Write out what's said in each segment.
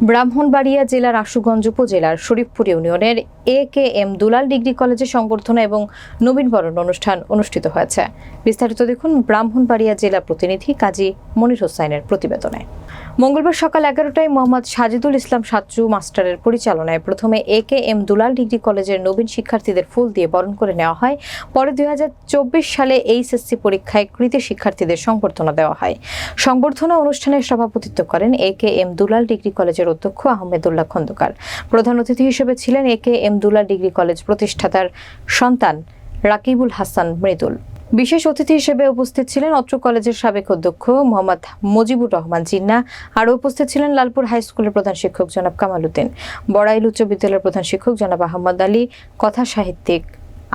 ব্রাহ্মণবাড়িয়া জেলার আশুগঞ্জ উপজেলার শরীফপুর ইউনিয়নের এ কে এম দুলাল ডিগ্রি কলেজে সংবর্ধনা এবং নবীনবরণ অনুষ্ঠান অনুষ্ঠিত হয়েছে। বিস্তারিত দেখুন ব্রাহ্মণবাড়িয়া জেলা প্রতিনিধি কাজী মনির হোসাইনের প্রতিবেদনে। মঙ্গলবার সকাল এগারোটায় মোহাম্মদ সাজিদুল ইসলাম সাচ্চু মাস্টারের পরিচালনায় প্রথমে এ কে এম দুলাল ডিগ্রি কলেজের নবীন শিক্ষার্থীদের ফুল দিয়ে বরণ করে নেওয়া হয়। পরে দুই হাজার চব্বিশ সালে এইচএসসি পরীক্ষায় কৃতি শিক্ষার্থীদের সংবর্ধনা দেওয়া হয়। সংবর্ধনা অনুষ্ঠানে সভাপতিত্ব করেন এ কে এম দুলাল ডিগ্রি কলেজের অধ্যক্ষ আহমেদুল্লাহ খন্দকার। প্রধান অতিথি হিসেবে ছিলেন A K M Dulal degree college প্রতিষ্ঠাতার সন্তান রাকিবুল হাসান মৃদুল। বিশেষ অতিথি হিসেবে উপস্থিত ছিলেন অত্র কলেজের সাবেক অধ্যক্ষ মোহাম্মদ মুজিবুর রহমান জিন্না, আরও উপস্থিত ছিলেন লালপুর হাই স্কুলের প্রধান শিক্ষক জনাব কামাল উদ্দিন, বড়াইল উচ্চ বিদ্যালয়ের প্রধান শিক্ষক জনাব আহমদ আলী, কথা সাহিত্যিক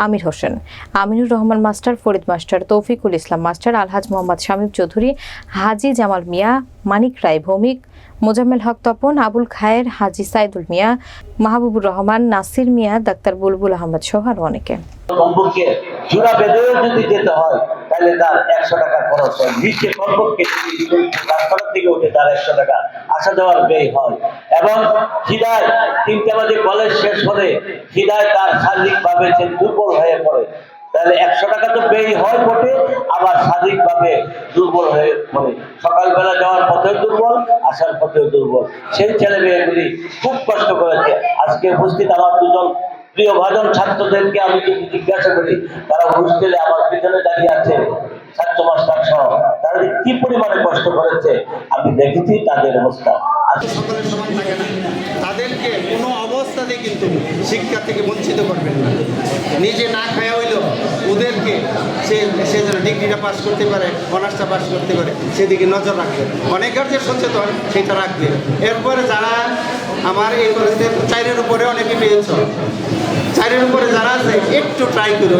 Amir Hossain. Aminur Rahman master, Farid master, Toufikul Islam master, Alhaj Mohammad Shamim Chowdhury, Haji Jamal Mia, Manik Roy Bhowmik, Mozammel Haque Tapan, Abul Khayer, Haji Saidul Mia, Mahbubur Rahman, Nasir Mia, doctor Bulbul Ahmad সহ আরও অনেকে। জোড়া বেঁধেও যদি যেতে হয়, তাহলে তার একশো টাকা খরচ হয়। নিচে কমপক্ষে রাস্তার থেকে উঠে, তার একশো টাকা আসা যাওয়ার ব্যয় হয়। এবং খিদায় তিনটে বাজে কলেজ শেষ হলে খিদায় তার শারীরিকভাবে সে দুর্বল হয়ে পড়ে। তাহলে একশো টাকা তো ব্যয় হয় বটে, আবার শারীরিকভাবে দুর্বল হয়ে পড়ে। সকালবেলা যাওয়ার পথেও দুর্বল, আসার পথেও দুর্বল। সেই ছেলে মেয়েগুলি খুব কষ্ট করেছে। আজকে উপস্থিত আমার দুজন প্রিয় ভাজন ছাত্রদেরকে আমি যদি জিজ্ঞাসা করি, তারা হোস্টেলে আমার পিছনে দাঁড়িয়ে আছে, ছাত্র মাস্টার সহ, তারা কি পরিমাণে কষ্ট করেছে, আমি দেখেছি তাদের অবস্থা। তাদেরকে কোনো অবস্থাতে কিন্তু শিক্ষা থেকে বঞ্চিত করবেন না। নিজে না খায়া হইলেও ওদেরকে সে সে যেন ডিগ্রিটা পাস করতে পারে অনার্সটা পাস করতে পারে, সেদিকে নজর রাখবে। অনেকের যে সচেতন, সেটা রাখবে। এরপরে যারা আমার এই চাইরের উপরে অনেকে পেয়েছ চাইরের উপরে যারা আছে একটু ট্রাই করো